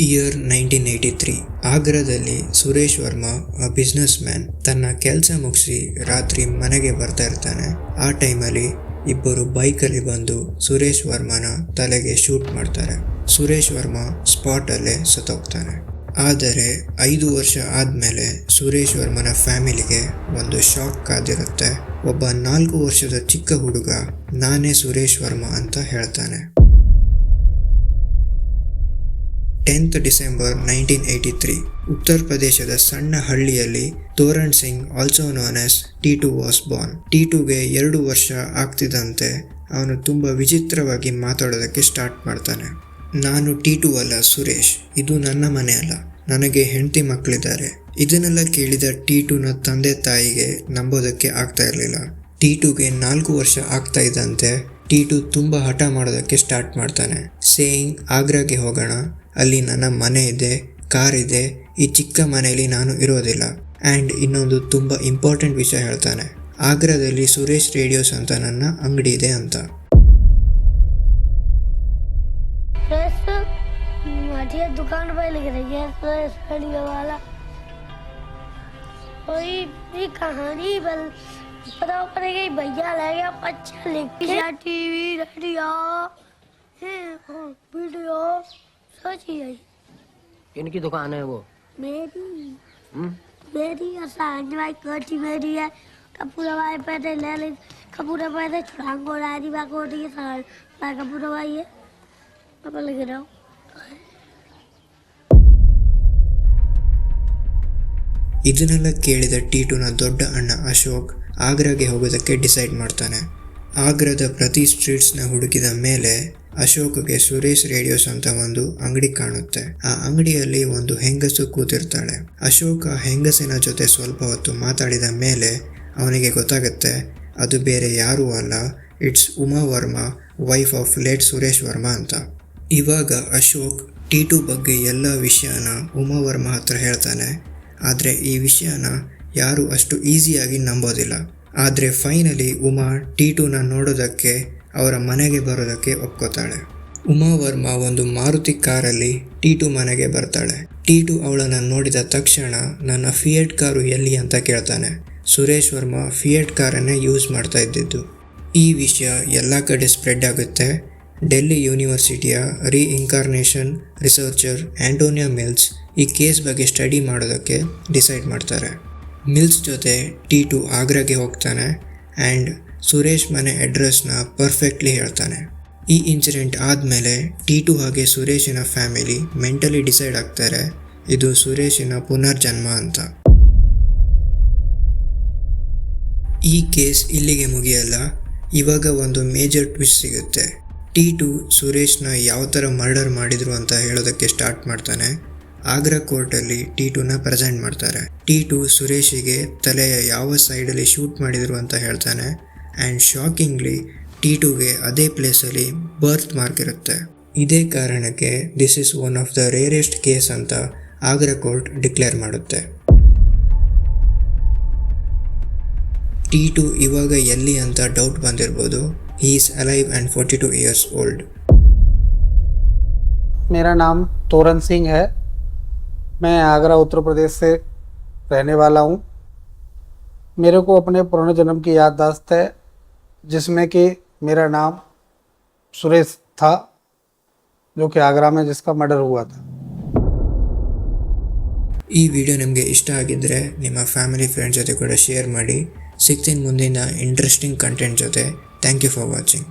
Year nineteen eighty three ಆಗ್ರಾದಲ್ಲಿ Suresh Verma businessman ತನ್ನ ಕೆಲಸ ಮುಗಿಸಿ ರಾತ್ರಿ ಮನೆಗೆ ಬರ್ತಾ ಇರ್ತಾನೆ. ಆ ಟೈಮಲ್ಲಿ ಇಬ್ಬರು ಬೈಕಲ್ಲಿ ಬಂದು ಸುರೇಶ್ ವರ್ಮನ ತಲೆಗೆ ಶೂಟ್ ಮಾಡ್ತಾರೆ. ಸುರೇಶ್ ವರ್ಮಾ ಸ್ಪಾಟಲ್ಲೇ ಸತ್ತೋಗ್ತಾನೆ. ಆದರೆ ಐದು ವರ್ಷ ಆದಮೇಲೆ ಸುರೇಶ್ ವರ್ಮನ ಫ್ಯಾಮಿಲಿಗೆ ಒಂದು ಶಾಕ್ ಕಾದಿರುತ್ತೆ. ಒಬ್ಬ ನಾಲ್ಕು ವರ್ಷದ ಚಿಕ್ಕ ಹುಡುಗ ನಾನೇ ಸುರೇಶ್ ವರ್ಮಾ ಅಂತ ಹೇಳ್ತಾನೆ. Tenth December nineteen eighty three. ಉತ್ತರ ಪ್ರದೇಶದ ಸಣ್ಣ ಹಳ್ಳಿಯಲ್ಲಿ Toran Singh also known as T two was born T ಟುಗೆ ಎರಡು ವರ್ಷ ಆಗ್ತಿದ್ದಂತೆ ಅವನು ತುಂಬ ವಿಚಿತ್ರವಾಗಿ ಮಾತಾಡೋದಕ್ಕೆ ಸ್ಟಾರ್ಟ್ ಮಾಡ್ತಾನೆ. ನಾನು ಟಿ ಟು ಅಲ್ಲ ಸುರೇಶ್. ಇದು ನನ್ನ ಮನೆ ಅಲ್ಲ. ನನಗೆ ಹೆಂಡತಿ ಮಕ್ಕಳಿದ್ದಾರೆ ಇದನ್ನೆಲ್ಲ ಕೇಳಿದ ಟಿ ಟುನ ತಂದೆ ತಾಯಿಗೆ ನಂಬೋದಕ್ಕೆ ಆಗ್ತಾ ಇರಲಿಲ್ಲ. ಟಿ ಟುಗೆ ನಾಲ್ಕು ವರ್ಷ ಆಗ್ತಾ ಇದ್ದಂತೆ ಟಿ ಟು ತುಂಬ ಹಠ ಮಾಡೋದಕ್ಕೆ ಸ್ಟಾರ್ಟ್ ಮಾಡ್ತಾನೆ. ಸೇಯಿಂಗ್ ಆಗ್ರಾಗೆ ಹೋಗೋಣ. ಅಲ್ಲಿ ನನ್ನ ಮನೆ ಇದೆ ಕಾರ್ ಇದೆ ಈ ಚಿಕ್ಕ ಮನೆಯಲ್ಲಿ ನಾನು ಇರೋದಿಲ್ಲ ಆ್ಯಂಡ್ ಇನ್ನೊಂದು ತುಂಬ ಇಂಪಾರ್ಟೆಂಟ್ ವಿಷಯ ಹೇಳ್ತಾನೆ ಆಗ್ರಾದಲ್ಲಿ ಸುರೇಶ್ ರೇಡಿಯೋಸ್ ಅಂತ ನನ್ನ ಅಂಗಡಿ ಇದೆ ಅಂತ फ्रेश हमारी दुकान पर लिख रही है फ्रेश रेडियो वाला कोई भी कहानी बल पता पड़ेगा कि भैया ले गया अच्छा लिख के टीवी रेडियो हैं, और वीडियो सोची है इनकी दुकान है वो मेरी हम्म? मेरी और साहनी भाई कोठी मेरी है कपूरा भाई पैसे ले ले कपूरा पैसे छुड़ांगो राजी बा कोठी है साहब भाई कपूरा भाई है पापा लिख रहा हूँ ಇದನ್ನೆಲ್ಲ ಕೇಳಿದ ಟೀಟುನ ದೊಡ್ಡ ಅಣ್ಣ ಅಶೋಕ್ ಆಗ್ರಾಗೆ ಹೋಗೋದಕ್ಕೆ ಡಿಸೈಡ್ ಮಾಡ್ತಾನೆ ಆಗ್ರಾದ ಪ್ರತಿ ಸ್ಟ್ರೀಟ್ಸ್ನ ಹುಡುಕಿದ ಮೇಲೆ ಅಶೋಕ್ಗೆ ಸುರೇಶ್ ರೇಡಿಯೋಸ್ ಅಂತ ಒಂದು ಅಂಗಡಿ ಕಾಣುತ್ತೆ. ಆ ಅಂಗಡಿಯಲ್ಲಿ ಒಂದು ಹೆಂಗಸು ಕೂತಿರ್ತಾಳೆ. ಅಶೋಕ ಹೆಂಗಸಿನ ಜೊತೆ ಸ್ವಲ್ಪ ಹೊತ್ತು ಮಾತಾಡಿದ ಮೇಲೆ ಅವನಿಗೆ ಗೊತ್ತಾಗುತ್ತೆ, ಅದು ಬೇರೆ ಯಾರೂ ಅಲ್ಲ, it's Uma Varma, wife of late Suresh Varma ಅಂತ. ಇವಾಗ ಅಶೋಕ್ ಟೀಟು ಬಗ್ಗೆ ಎಲ್ಲ ವಿಷಯನ ಉಮಾ ವರ್ಮಾ ಹತ್ರ ಹೇಳ್ತಾನೆ. ಆದರೆ ಈ ವಿಷಯನ ಯಾರೂ ಅಷ್ಟು ಈಸಿಯಾಗಿ ನಂಬೋದಿಲ್ಲ. ಆದರೆ ಫೈನಲಿ ಉಮಾ ಟೀಟುನ ನೋಡೋದಕ್ಕೆ ಅವರ ಮನೆಗೆ ಬರೋದಕ್ಕೆ ಒಪ್ಕೋತಾಳೆ. ಉಮಾ ವರ್ಮಾ ಒಂದು ಮಾರುತಿ ಕಾರಲ್ಲಿ ಟೀಟು ಮನೆಗೆ ಬರ್ತಾಳೆ. ಟೀಟು ಅವಳನ್ನು ನೋಡಿದ ತಕ್ಷಣ ನನ್ನ ಫಿಯೆಟ್ ಕಾರು ಎಲ್ಲಿ ಅಂತ ಕೇಳ್ತಾನೆ. ಸುರೇಶ್ ವರ್ಮಾ ಫಿಯೆಟ್ ಕಾರನ್ನೇ ಯೂಸ್ ಮಾಡ್ತಾ ಇದ್ದಿದ್ದು. ಈ ವಿಷಯ ಎಲ್ಲ ಕಡೆ ಸ್ಪ್ರೆಡ್ ಆಗುತ್ತೆ. ಡೆಲ್ಲಿ ಯೂನಿವರ್ಸಿಟಿಯ reincarnation researcher Antonia Mills ಈ ಕೇಸ್ ಬಗ್ಗೆ ಸ್ಟಡಿ ಮಾಡೋದಕ್ಕೆ ಡಿಸೈಡ್ ಮಾಡ್ತಾರೆ. ಮಿಲ್ಸ್ ಜೊತೆ ಟಿ ಟು ಆಗ್ರಾಗೆ ಹೋಗ್ತಾನೆ. ಆ್ಯಂಡ್ ಸುರೇಶ್ ಮನೆ ಅಡ್ರೆಸ್ನ ಪರ್ಫೆಕ್ಟ್ಲಿ ಹೇಳ್ತಾನೆ. ಈ ಇನ್ಸಿಡೆಂಟ್ ಆದಮೇಲೆ ಟಿ ಟು ಹಾಗೆ ಸುರೇಶಿನ ಫ್ಯಾಮಿಲಿ ಮೆಂಟಲಿ ಡಿಸೈಡ್ ಆಗ್ತಾರೆ, ಇದು ಸುರೇಶಿನ ಪುನರ್ಜನ್ಮ ಅಂತ. ಈ ಕೇಸ್ ಇಲ್ಲಿಗೆ ಮುಗಿಯಲ್ಲ, ಇವಾಗ ಒಂದು ಮೇಜರ್ ಟ್ವಿಸ್ಟ್ ಸಿಗುತ್ತೆ. ಟಿ ಟು ಸುರೇಶ್ನ ಯಾವ ಥರ ಮರ್ಡರ್ ಮಾಡಿದ್ರು ಅಂತ ಹೇಳೋದಕ್ಕೆ ಸ್ಟಾರ್ಟ್ ಮಾಡ್ತಾನೆ. ಆಗ್ರಾ ಕೋರ್ಟಲ್ಲಿ ಟಿ ಟುನ ಪ್ರೆಸೆಂಟ್ ಮಾಡ್ತಾರೆ. ಟಿ ಟು ಸುರೇಶಿಗೆ ತಲೆಯ ಯಾವ ಸೈಡಲ್ಲಿ ಶೂಟ್ ಮಾಡಿದ್ರು ಅಂತ ಹೇಳ್ತಾನೆ. ಆ್ಯಂಡ್ ಶಾಕಿಂಗ್ಲಿ ಟಿ ಟುಗೆ ಅದೇ ಪ್ಲೇಸಲ್ಲಿ ಬರ್ತ್ ಮಾರ್ಕ್ ಇರುತ್ತೆ ಇದೇ ಕಾರಣಕ್ಕೆ this is one of the rarest case ಅಂತ ಆಗ್ರಾ ಕೋರ್ಟ್ ಡಿಕ್ಲೇರ್ ಮಾಡುತ್ತೆ ಟಿ ಟು ಇವಾಗ ಎಲ್ಲಿ ಅಂತ ಡೌಟ್ ಬಂದಿರ್ಬೋದು he is alive and forty two years old मेरा नाम तोरन सिंह है मैं आगरा उत्तर प्रदेश से रहने वाला हूँ मेरे को अपने पुराने जन्म की याददाश्त है जिसमें कि मेरा नाम सुरेश था जो कि आगरा में जिसका मर्डर हुआ था ಈ ವಿಡಿಯೋ ನಿಮಗೆ ಇಷ್ಟ ಆಗಿದ್ದರೆ ನಿಮ್ಮ ಫ್ಯಾಮಿಲಿ ಫ್ರೆಂಡ್ಸ್ ಜೊತೆ ಕೂಡ ಶೇರ್ ಮಾಡಿ ಸಿಗ್ತೀನಿ ಮುಂದಿನ ಇಂಟ್ರೆಸ್ಟಿಂಗ್ ಕಂಟೆಂಟ್ ಜೊತೆ ಥ್ಯಾಂಕ್ ಯು ಫಾರ್ ವಾಚಿಂಗ್